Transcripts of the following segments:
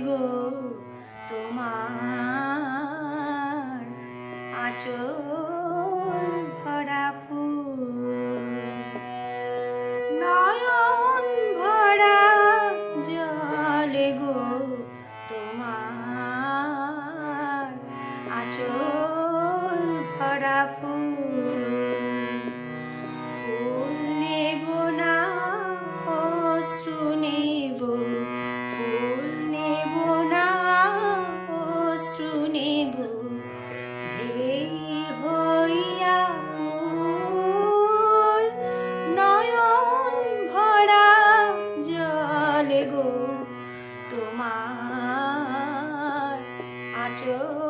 গো তোমার আচর Joe.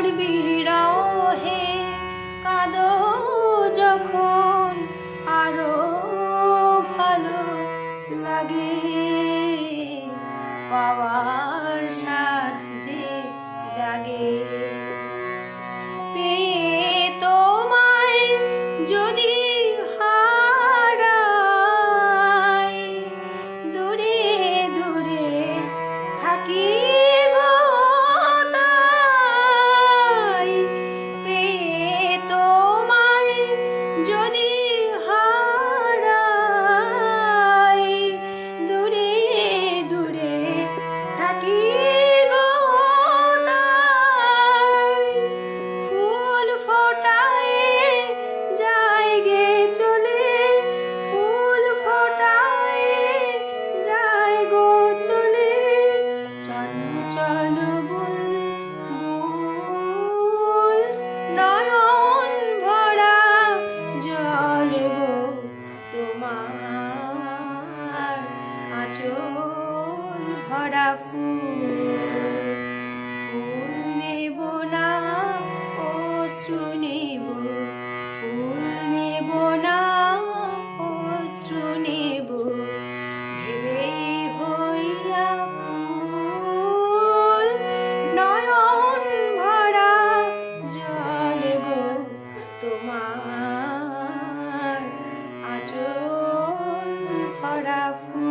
করবি রহে কাঁদো যখন ফুল ভরা ফুল। ফুল নেব না অশ্রু শুনিব ফুল নেব না, ও নেব। ভেবেই হইয়া ফুল নয়ন ভরা জল তোমার। আচল ফুল